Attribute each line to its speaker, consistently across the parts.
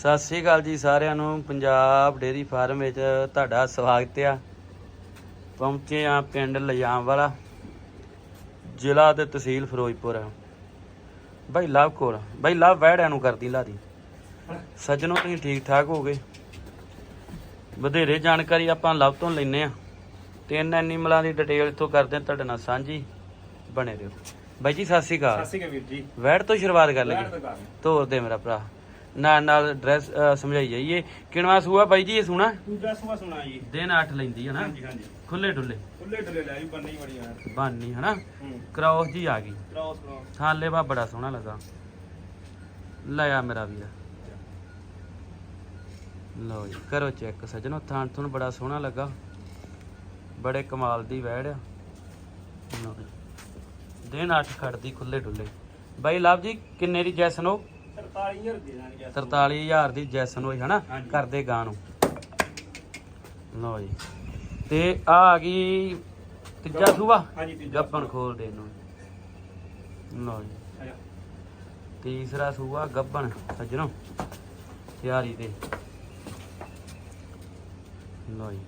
Speaker 1: ਸਤਿ ਸ੍ਰੀ ਅਕਾਲ ਜੀ ਸਾਰਿਆਂ ਨੂੰ। ਪੰਜਾਬ ਡੇਰੀ ਫਾਰਮ ਵਿੱਚ ਤੁਹਾਡਾ ਸਵਾਗਤ ਆ। ਪਹੁੰਚੇ ਆ ਪਿੰਡ ਲਜਾਮ ਵਾਲਾ ਜ਼ਿਲ੍ਹਾ ਤੇ ਤਹਿਸੀਲ ਫਿਰੋਜ਼ਪੁਰ। ਬਾਈ ਲਵ ਕੋਲ ਬਾਈ ਲਵ ਵੈੜਿਆਂ ਨੂੰ ਕਰਦੀ ਲਾਦੀ ਸੱਜਣੋ ਤੁਸੀਂ ਠੀਕ ਠਾਕ ਹੋ ਗਏ ਵਧੇਰੇ ਜਾਣਕਾਰੀ ਆਪਾਂ ਲਵ ਤੋਂ ਲੈਨੇ ਆ। ਤਿੰਨ ਐਨੀਮਲਾਂ ਦੀ ਡਿਟੇਲ ਇੱਥੋਂ ਕਰਦੇ ਆ ਤੁਹਾਡੇ ਨਾਲ ਸਾਂਝੀ ਬਣੇ ਰਹੋ। ਬਾਈ ਜੀ ਸਤਿ ਸ੍ਰੀ
Speaker 2: ਸਤਿ
Speaker 1: ਅਕਾਲ
Speaker 2: ਸ਼੍ਰੀ ਅਕਾਲ ਵੀਰ ਜੀ।
Speaker 1: ਵੈੜ ਤੋਂ ਸ਼ੁਰੂਆਤ ਕਰ ਲਈਏ। ਤੋਰ ਦੇ ਮੇਰਾ ਭਰਾ। ਨਾਲ ਨਾਲ ਡਰੈਸ ਸਮਝਾਈ ਜਾਈਏ। ਕਿਣਵਾ ਸੂਆ ਬਾਈ ਜੀ ਇਹ ਸੂਣਾ?
Speaker 2: ਦੂਜਾ ਸੁਆ ਸੁਣਾ ਜੀ।
Speaker 1: ਦਿਨ 8 ਲੈਂਦੀ ਹੈ ਨਾ?
Speaker 2: ਹਾਂਜੀ ਹਾਂਜੀ।
Speaker 1: ਖੁੱਲੇ ਡੁੱਲੇ?
Speaker 2: ਖੁੱਲੇ ਡੁੱਲੇ ਲੈ ਜੀ ਬੰਨੀ ਬੜੀ ਯਾਰ
Speaker 1: ਬਾਨੀ
Speaker 2: ਹੂੰ।
Speaker 1: ਕ੍ਰੋਸ ਜੀ ਆ ਗਈ।
Speaker 2: ਕ੍ਰਾਸ ਕ੍ਰਾਸ
Speaker 1: ਥਾਲੇ ਬਾ ਬੜਾ ਸੋਹਣਾ ਲੱਗਾ। ਲੈ ਆ ਮੇਰਾ ਵੀਰ। ਲਓ ਜੀ ਕਰੋ ਚੈੱਕ ਸਜਣੋ ਥਾਂ ਤੁਹਾਨੂੰ ਬੜਾ ਸੋਹਣਾ ਲੱਗਾ। ਬੜੇ ਕਮਾਲ ਦੀ ਵੈੜ ਆ। ਲਓ ਜੀ। ਦਿਨ 8 ਖੜਦੀ ਖੁੱਲੇ ਡੁੱਲੇ। ਬਾਈ ਲਵ ਜੀ ਕਿੰਨੇ ਦੀ ਜੈਸਨ
Speaker 2: 43000 ਦੇ ਦਾਂਗੇ
Speaker 1: 43000 ਦੀ ਜੈਸਨ ਹੋਈ ਹਨਾ। ਕਰਦੇ ਗਾਂ ਨੂੰ। ਲਓ ਜੀ। ਤੇ ਆ ਆ ਗਈ ਤੀਜਾ ਸੂਆ?
Speaker 2: ਹਾਂਜੀ ਤੀਜਾ।
Speaker 1: ਗੱਪਣ ਖੋਲ ਦੇ ਨੂੰ ਲਓ ਜੀ। ਤੀਸਰਾ ਸੂਆ ਗੱਬਣ ਸੱਜਣੋ। ਤਿਆਰੀ ਤੇ। ਲਓ ਜੀ।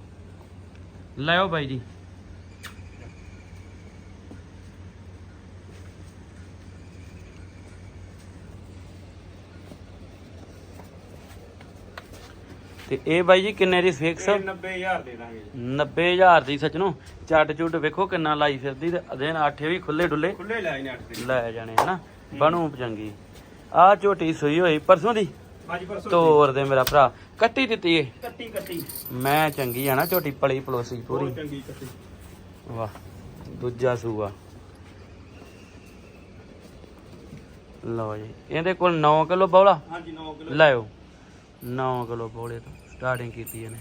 Speaker 1: ਲਿਓ ਬਾਈ ਜੀ। ਤੇ ਇਹ ਬਾਈ ਜੀ ਕਿੰਨੇ ਦੀ ਫਿਕਸ
Speaker 2: ਇਹ 90000 ਦੇ ਦਾਂਗੇ ਜੀ।
Speaker 1: 90000 ਦੀ ਸੱਜਣੋ ਚੱਟ ਚੁੱਟ ਵੇਖੋ ਕਿੰਨਾ ਲਾਈ ਫਿਰਦੀ ਤੇ ਦਿਨ ਆਠੇ ਵੀ ਖੁੱਲੇ ਡੁੱਲੇ।
Speaker 2: ਖੁੱਲੇ ਲੈ 8 ਦੇ।
Speaker 1: ਲੈ ਜਾਣੇ ਹਨਾ। ਬਣੂ ਚੰਗੀ। ਆ ਝੋਟੀ ਸੂਈ ਹੋਈ ਪਰਸੋਂ ਦੀ?
Speaker 2: ਪਰਸੋਂ
Speaker 1: ਤੋਰ ਦੇ ਮੇਰਾ ਭਰਾ। ਕੱਟੀ ਦਿੱਤੀ ਏ?
Speaker 2: ਕੱਟੀ ਕੱਟੀ।
Speaker 1: ਮੈਂ ਚੰਗੀ ਆ ਨਾ ਝੋਟੀ ਪਲੀ ਪਲੋਸੀ ਪੂਰੀ।
Speaker 2: ਚੰਗੀ ਕੱਟੀ।
Speaker 1: ਵਾਹ ਦੂਜਾ ਸੂਆ। ਲਓ ਜੀ ਇਹਦੇ ਕੋਲ 9 ਕਿਲੋ ਬੌਲਾ?
Speaker 2: ਹਾਂਜੀ 9 ਕਿਲੋ।
Speaker 1: ਲਾਇਓ 9 ਕਿਲੋ ਬੌਲੇ ਤੋਂ। ਸਟਾਰਟਿੰਗ ਕੀਤੀ ਇਹਨੇ।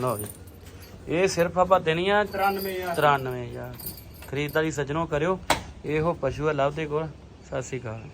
Speaker 1: ਲਓ ਜੀ। ਇਹ ਸਿਰਫ ਆਪਾਂ ਦੇਣੀ ਆ
Speaker 2: 93000
Speaker 1: 93000 ਖਰੀਦਦਾਰੀ ਸੱਜਣੋ ਕਰਿਓ। ਇਹੋ ਪਸ਼ੂ ਹੈ ਲੱਭਦੇ ਕੋਲ। ਸਤਿ ਸ੍ਰੀ ਅਕਾਲ।